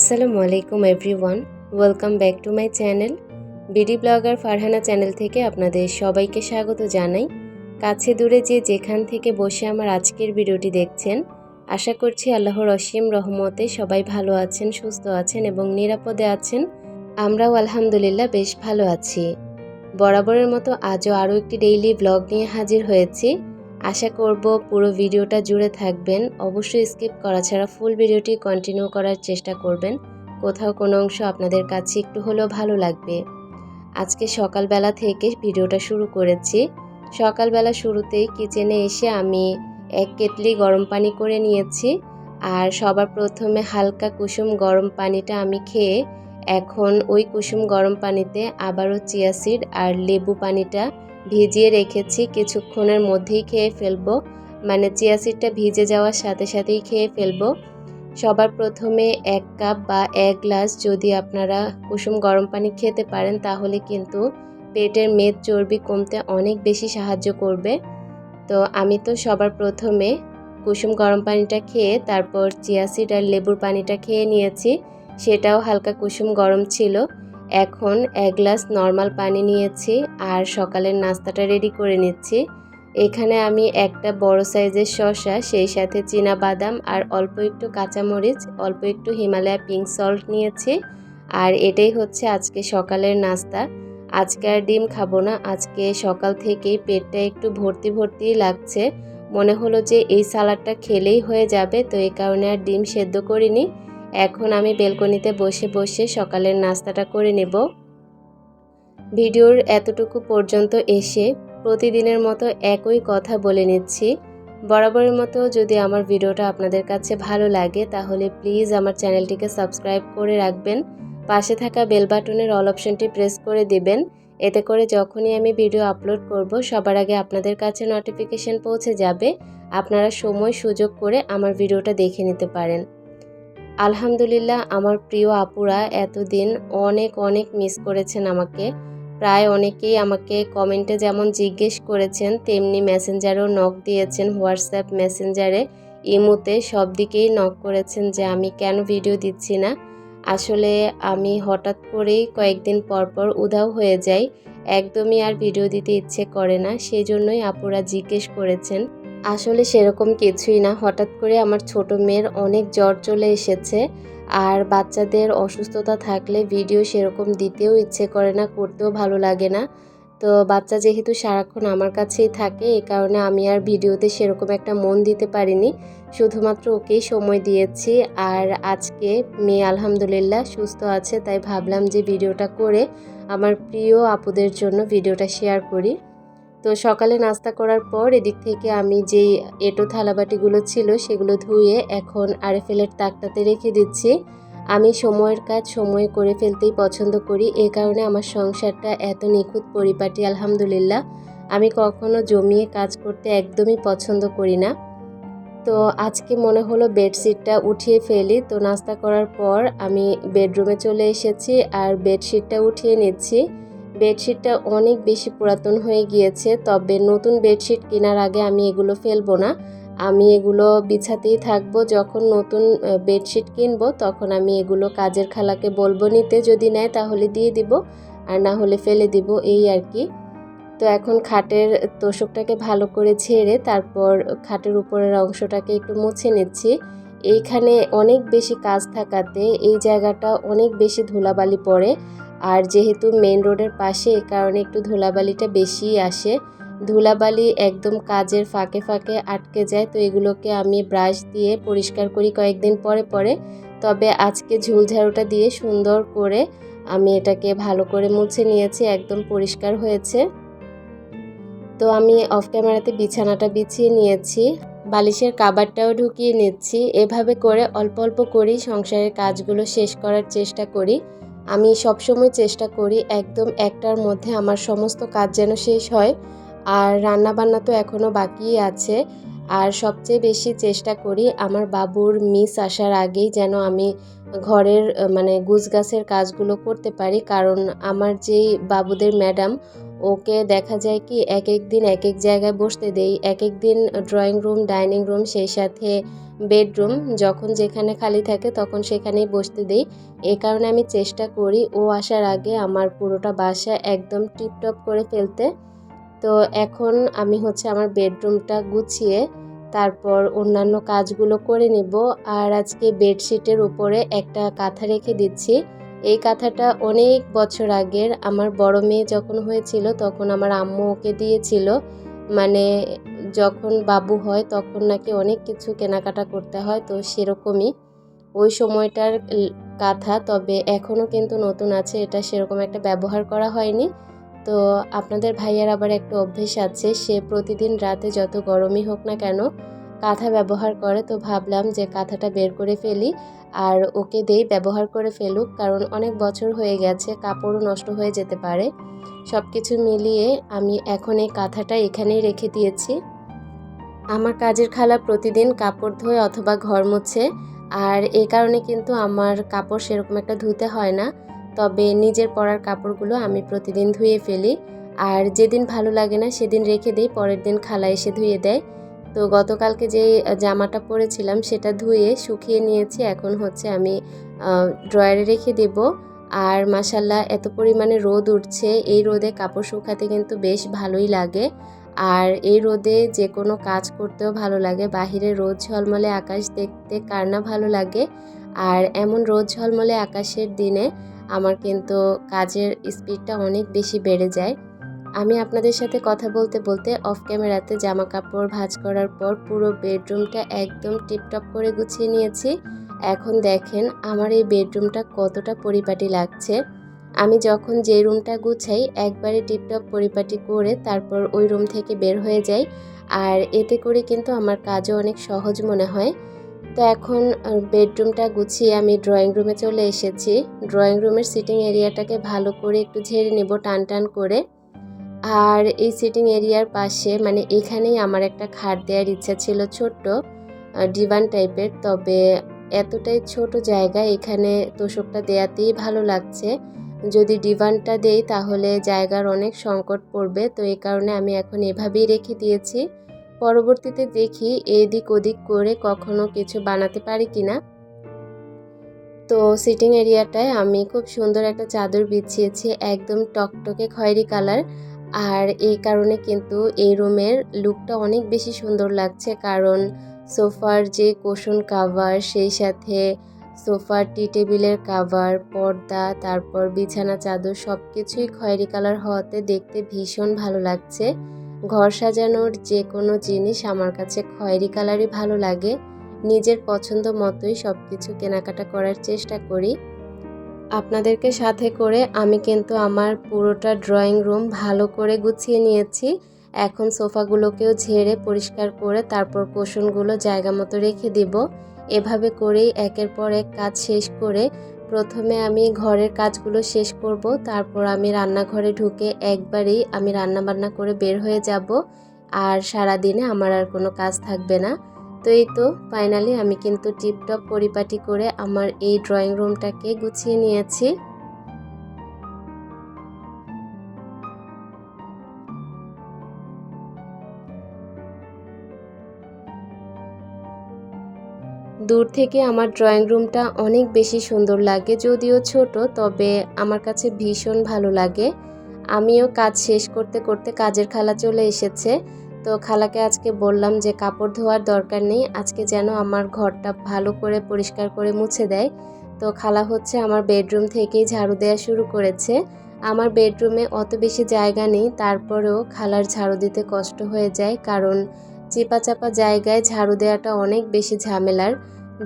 আসসালামু আলাইকুম everyone, welcome back to my channel. BD blogger Farhana channel থেকে আপনাদের সবাইকে স্বাগত জানাই। কাছে দূরে যে যেখান থেকে বসে আমার আজকের ভিডিওটি দেখছেন, আশা করছি আল্লাহর অসীম রহমতে সবাই ভালো আছেন, সুস্থ আছেন এবং নিরাপদে আছেন। আমরাও আলহামদুলিল্লাহ বেশ ভালো আছি। বরাবরের মতো আজও আরও একটি ডেইলি ব্লগ নিয়ে হাজির হয়েছি। আশা করব পুরো ভিডিওটা জুড়ে থাকবেন। অবশ্যই স্কিপ করা ছাড়া ফুল ভিডিওটি কন্টিনিউ করার চেষ্টা করবেন। কোথাও কোনো অংশ আপনাদের কাছে একটু হলেও ভালো লাগবে। আজকে সকালবেলা থেকে ভিডিওটা শুরু করেছি। সকালবেলা শুরুতেই কিচেনে এসে আমি এক কেটলি গরম পানি করে নিয়েছি আর সবার প্রথমে হালকা কুসুম গরম পানিটা আমি খেয়ে এখন ওই কুসুম গরম পানিতে আবারও চিয়া সিড আর লেবু পানিটা ভিজিয়ে রেখেছি, কিছুক্ষণের মধ্যেই খেয়ে ফেলব। মানে চিয়া সিডটা ভিজে যাওয়ার সাথে সাথেই খেয়ে ফেলব। সবার প্রথমে এক কাপ বা এক গ্লাস যদি আপনারা কুসুম গরম পানি খেতে পারেন, তাহলে কিন্তু পেটের মেদ চর্বি কমতে অনেক বেশি সাহায্য করবে। তো আমি তো সবার প্রথমে কুসুম গরম পানিটা খেয়ে, তারপর চিয়া সিড আর লেবুর পানিটা খেয়ে নিয়েছি। সেটাও হালকা কুসুম গরম ছিল। এখন এক গ্লাস নর্মাল পানি নিয়েছি আর সকালের নাস্তাটা রেডি করে নিচ্ছি। এখানে আমি একটা বড় সাইজের শসা, সেই সাথে চীনা বাদাম আর অল্প একটু কাঁচামরিচ, অল্প একটু হিমালয়া পিঙ্ক সল্ট নিয়েছি। আর এটাই হচ্ছে আজকে সকালের নাস্তা। আজকে আর ডিম খাব না, আজকে সকাল থেকেই পেটটা একটু ভর্তি ভর্তি লাগছে। মনে হলো যে এই সালাডটা খেলেই হয়ে যাবে, তো এই কারণে আর ডিম সেদ্ধ করিনি। এখন আমি বেলকনিতে বসে বসে সকালের নাস্তাটা করে নেব। ভিডিওর এতটুকু পর্যন্ত এসে প্রতিদিনের মতো একই কথা বলে নিচ্ছি। বরাবরের মতো যদি আমার ভিডিওটা আপনাদের কাছে ভালো লাগে, তাহলে প্লিজ আমার চ্যানেলটিকে সাবস্ক্রাইব করে রাখবেন। পাশে থাকা বেল বাটনের অল অপশনটি প্রেস করে দিবেন। এতে করে যখনই আমি ভিডিও আপলোড করব, সবার আগে আপনাদের কাছে নোটিফিকেশন পৌঁছে যাবে। আপনারা সময় সুযোগ করে আমার ভিডিওটা দেখে নিতে পারেন। আলহামদুলিল্লাহ, আমার প্রিয় আপুরা এতদিন অনেক অনেক মিস করেছেন আমাকে। প্রায় অনেকেই আমাকে কমেন্টে যেমন জিজ্ঞেস করেছেন, তেমনি মেসেঞ্জারেও নক দিয়েছেন হোয়াটসঅ্যাপ মেসেঞ্জারে ইমোতে সব দিকেই নক করেছেন যে আমি কেন ভিডিও দিচ্ছি না। আসলে আমি হঠাৎ করেই কয়েকদিন পর পর উধাও হয়ে যাই, একদমই আর ভিডিও দিতে ইচ্ছে করে না, সেই জন্যই আপুরা জিজ্ঞেস করেছেন। আসলে সেরকম কিছুই না। হঠাৎ করে আমার ছোট মেয়ের অনেক জ্বর চলে এসেছে আর বাচ্চাদের অসুস্থতা থাকলে ভিডিও সেরকম দিতেও ইচ্ছে করে না, করতেও ভালো লাগে না। তো বাচ্চা যেহেতু সারাক্ষণ আমার কাছেই থাকে এই কারণে আমি আর ভিডিওতে সেরকম একটা মন দিতে পারিনি। শুধুমাত্র ওকেই সময় দিয়েছি আর আজকে মেয়ে আলহামদুলিল্লাহ সুস্থ আছে, তাই ভাবলাম যে ভিডিওটা করে আমার প্রিয় আপুদের জন্য ভিডিওটা শেয়ার করি। তো সকালে নাস্তা করার পর এদিক থেকে আমি যেই এটো থালাবাটিগুলো ছিল সেগুলো ধুয়ে এখন আরএফএলের তাকটাতে রেখে দিচ্ছি। আমি সময়ের কাজ সময়ে করে ফেলতেই পছন্দ করি। এ কারণে আমার সংসারটা এত নিখুঁত পরিপাটি, আলহামদুলিল্লাহ। আমি কখনো জমিয়ে কাজ করতে একদমই পছন্দ করি না। তো আজকে মনে হলো বেডশিটটা উঠিয়ে ফেলি। তো নাস্তা করার পর আমি বেডরুমে চলে এসেছি আর বেডশিটটা উঠিয়ে নিচ্ছি। বেডশিটটা অনেক বেশি পুরাতন হয়ে গিয়েছে, তবে নতুন বেডশিট কেনার আগে আমি এগুলো ফেলব না। আমি এগুলো বিছাতেই থাকব, যখন নতুন বেডশিট কিনবো তখন আমি এগুলো কাজের খালাকে বলব, নিতে যদি নেয় তাহলে দিয়ে দিব, আর না হলে ফেলে দিব, এই আর কি। তো এখন খাটের তোষকটাকে ভালো করে ছেড়ে তারপর খাটের উপরের অংশটাকে একটু মুছে নিচ্ছি। এইখানে অনেক বেশি কাজ থাকাতে এই জায়গাটা অনেক বেশি ধুলাবালি পড়ে। আর যেহেতু মেন রোডের পাশে, এ কারণে একটু ধুলাবালিটা বেশিই আসে। ধুলাবালি একদম কাজের ফাঁকে ফাঁকে আটকে যায়, তো এগুলোকে আমি ব্রাশ দিয়ে পরিষ্কার করি কয়েকদিন পরে পরে। তবে আজকে ঝুলঝাড়ুটা দিয়ে সুন্দর করে আমি এটাকে ভালো করে মুছে নিয়েছি, একদম পরিষ্কার হয়েছে। তো আমি অফ ক্যামেরাতে বিছানাটা বিছিয়ে নিয়েছি, বালিশের কাবারটাও ঢুকিয়ে নিচ্ছি। এভাবে করে অল্প অল্প করেই সংসারের কাজগুলো শেষ করার চেষ্টা করি। আমি সবসময় চেষ্টা করি একদম একটার মধ্যে আমার সমস্ত কাজ যেন শেষ হয়। আর রান্নাবান্না তো এখনও বাকিই আছে। আর সবচেয়ে বেশি চেষ্টা করি আমার বাবুর মিস আসার আগেই যেন আমি ঘরের মানে গুজগাছের কাজগুলো করতে পারি। কারণ আমার যেই বাবুদের ম্যাডাম ওকে দেখা যায় কি এক এক দিন এক এক জায়গায় বসতে দেই, এক এক দিন ড্রয়িং রুম ডাইনিং রুম সেই সাথে বেডরুম যখন যেখানে খালি থাকে তখন সেখানেই বসতে দেই। এ কারণে আমি চেষ্টা করি ও আসার আগে আমার পুরোটা বাসা একদম টিপটপ করে ফেলতে। তো এখন আমি হচ্ছে আমার বেডরুমটা গুছিয়ে তারপর অন্যান্য কাজগুলো করে নিব। আর আজকে বেডশিটের উপরে একটা কাঁথা রেখে দিচ্ছি। এই কাঁথাটা অনেক বছর আগের। আমার বড় মেয়ে যখন হয়েছিল তখন আমার আম্মু ওকে দিয়েছিল। মানে যখন বাবু হয় তখন নাকি অনেক কিছু কেনাকাটা করতে হয়, তো সেরকমই। ওই সময়টার কাঁথা, তবে এখনও কিন্তু নতুন আছে, এটা সেরকম একটা ব্যবহার করা হয়নি। তো আপনাদের ভাইয়ার আবার একটা অভ্যেস আছে, সে প্রতিদিন রাতে যত গরমই হোক না কেন কাঁথা ব্যবহার করে, তো ভাবলাম যে কাঁথাটা বের করে ফেলি। আর ওকে দেই ব্যবহার করে ফেলুক, কারণ অনেক বছর হয়ে গেছে, কাপড়ও নষ্ট হয়ে যেতে পারে। সব কিছু মিলিয়ে আমি এখন এই কাঁথাটা এখানেই রেখে দিয়েছি। আমার কাজের খালা প্রতিদিন কাপড় ধোয় অথবা ঘর মুছে, আর এই কারণে কিন্তু আমার কাপড় সেরকম একটা ধুতে হয় না। তবে নিজের পরার কাপড়গুলো আমি প্রতিদিন ধুয়ে ফেলি। আর যেদিন ভালো লাগে না, সেদিন রেখে দিই, পরের দিন খালা এসে ধুয়ে দেয়। তো গতকালকে যে জামাটা পরেছিলাম সেটা ধুয়ে শুকিয়ে নিয়েছি। এখন হচ্ছে আমি ড্রয়ারে রেখে দেব। আর মাসাল্লাহ এত পরিমাণে রোদ উঠছে। এই রোদে কাপড় শুকাতে কিন্তু বেশ ভালোই লাগে। আর এই রোদে যে কোনো কাজ করতেও ভালো লাগে। বাহিরে রোদ ঝলমলে আকাশ দেখতে কার না ভালো লাগে। আর এমন রোদ ঝলমলে আকাশের দিনে আমার কিন্তু কাজের স্পিডটা অনেক বেশি বেড়ে যায়। আমি আপনাদের সাথে কথা বলতে বলতে অফ ক্যামেরাতে জামা কাপড় ভাজ করার পর পুরো বেডরুমটা একদম টিপটপ করে গুছিয়ে নিয়েছি। এখন দেখেন আমার এই বেডরুমটা কতটা পরিপাটি লাগছে। আমি যখন যে রুমটা গুছাই, একবারে টিপটপ পরিপাটি করে তারপর ওই রুম থেকে বের হয়ে যাই। আর এতে করে কিন্তু আমার কাজও অনেক সহজ মনে হয়। তো এখন বেডরুমটা গুছিয়ে আমি ড্রয়িং রুমে চলে এসেছি। ড্রয়িং রুমের সিটিং এরিয়াটাকে ভালো করে একটু ঝেড়ে নেব টান টান করে। আর এই সিটিং এরিয়ার পাশে মানে এখানেই আমার একটা খাট দেওয়ার ইচ্ছা ছিল ছোট্ট ডিভান টাইপের তবে এতটাই ছোট জায়গা, এখানে তোষকটা দেয়াতেই ভালো লাগছে। যদি ডিভানটা দেই, তাহলে জায়গার অনেক সংকট পড়বে, তো এই কারণে আমি এখন এভাবেই রেখে দিয়েছি। পরবর্তীতে দেখি এদিক ওদিক করে কখনো কিছু বানাতে পারি কিনা। তো সিটিং এরিয়াটায় আমি খুব সুন্দর একটা চাদর বিছিয়েছি, একদম টকটকে খয়েরি কালার। আর এই কারণে কিন্তু এই রুমের লুকটা অনেক বেশি সুন্দর লাগছে। কারণ সোফার যে কোশন কাভার, সেই সাথে সোফার টি টেবিলের কাভার, পর্দা, তারপর বিছানা চাদর সব কিছুই খয়েরি কালার হওয়াতে দেখতে ভীষণ ভালো লাগছে। ঘর সাজানোর যে কোনো জিনিস আমার কাছে খয়েরি কালারই ভালো লাগে। নিজের পছন্দ মতোই সব কিছু কেনাকাটা করার চেষ্টা করি। আপনাদেরকে সাথে করে আমি কিন্তু আমার পুরোটা ড্রয়িং রুম ভালো করে গুছিয়ে নিয়েছি। এখন সোফাগুলোকেও ঝেড়ে পরিষ্কার করে তারপর কোষণগুলো জায়গা মতো রেখে দিব। এভাবে করেই একের পর এক কাজ শেষ করে প্রথমে আমি ঘরের কাজগুলো শেষ করব, তারপর আমি রান্নাঘরে ঢুকে একবারেই আমি রান্না বান্না করে বের হয়ে যাব। আর সারা দিনে আমার আর কোনো কাজ থাকবে না। তো এই তো ফাইনালি আমি কিন্তু টিপটপ পরিপাটি করে আমার এই ড্রয়িং রুমটাকে গুছিয়ে নিয়েছি। দূর থেকে আমার ড্রয়িং রুমটা অনেক বেশি সুন্দর লাগে, যদিও ছোট, তবে আমার কাছে ভীষণ ভালো লাগে। আমিও কাজ শেষ করতে করতে কাজের খালা চলে এসেছে। তো খালাকে আজকে বললাম যে কাপড় ধোয়ার দরকার নেই, আজকে যেন আমার ঘরটা ভালো করে পরিষ্কার করে মুছে দেয়। তো খালা হচ্ছে আমার বেডরুম থেকেই ঝাড়ু দেওয়া শুরু করেছে। আমার বেডরুমে অত বেশি জায়গা নেই, তারপরেও খালার ঝাড়ু দিতে কষ্ট হয়ে যায়, কারণ চেপা চাপা জায়গায় ঝাড়ু দেওয়াটা অনেক বেশি ঝামেলার।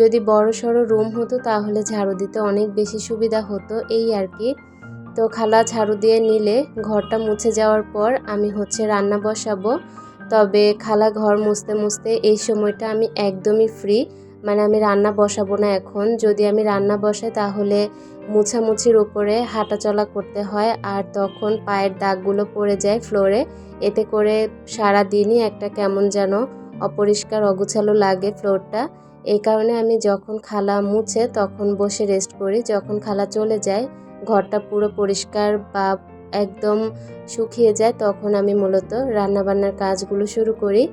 যদি বড় সড়ো রুম হতো তাহলে ঝাড়ু দিতে অনেক বেশি সুবিধা হতো, এই আর কি। তো খালা ঝাড়ু দিয়ে নিলে, ঘরটা মুছে যাওয়ার পর আমি হচ্ছে রান্না বসাবো। তবে খালা ঘর মুছতে মুছতে এই সময়টা আমি একদমই ফ্রি মানে আমি রান্না বসাবো না এখন। যদি আমি রান্না বসাই তাহলে মুছামুছির উপরে হাঁটাচলা করতে হয় আর তখন পায়ের দাগগুলো পড়ে যায় ফ্লোরে এতে করে সারা দিনই একটা কেমন যেন অপরিষ্কার অগুছালো লাগে ফ্লোরটা এই কারণে আমি যখন খালা মুছে তখন বসে রেস্ট করি। যখন খালা চলে যায়, ঘরটা পুরো পরিষ্কার বা একদম শুকিয়ে যায়, তখন আমি মূলত রান্নাবান্নার কাজগুলো শুরু করি।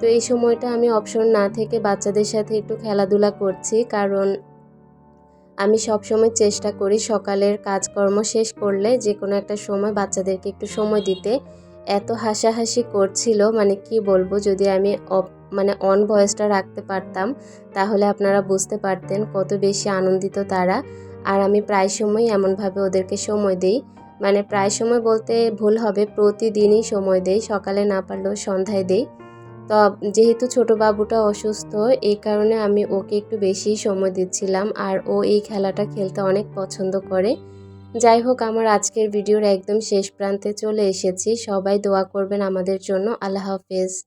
তো এই সময়টা আমি অপশন না থেকে বাচ্চাদের সাথে একটু খেলাধুলা করছি, কারণ আমি সবসময় চেষ্টা করি সকালের কাজকর্ম শেষ করলে যে কোনো একটা সময় বাচ্চাদেরকে একটু সময় দিতে। এত হাসাহাসি করছিল মানে কি বলব, যদি আমি মানে অন ভয়েসটা রাখতে পারতাম, তাহলে আপনারা বুঝতে পারতেন কত বেশি আনন্দিত তারা। আর আমি প্রায় সময় এমনভাবে ওদেরকে সময় দিই। মানে প্রায় সময় বলতে ভুল হবে, প্রতিদিনই সময় দেই, সকালে না পারলেও সন্ধ্যায় দেই। তো যেহেতু ছোট বাবুটা অসুস্থ, এই কারণে আমি ওকে একটু বেশি সময় দিচ্ছিলাম আর ও এই খেলাটা খেলতে অনেক পছন্দ করে। যাই হোক, আমার আজকের ভিডিওর একদম শেষ প্রান্তে চলে এসেছি। সবাই দোয়া করবেন আমাদের জন্য। আল্লাহ হাফেজ।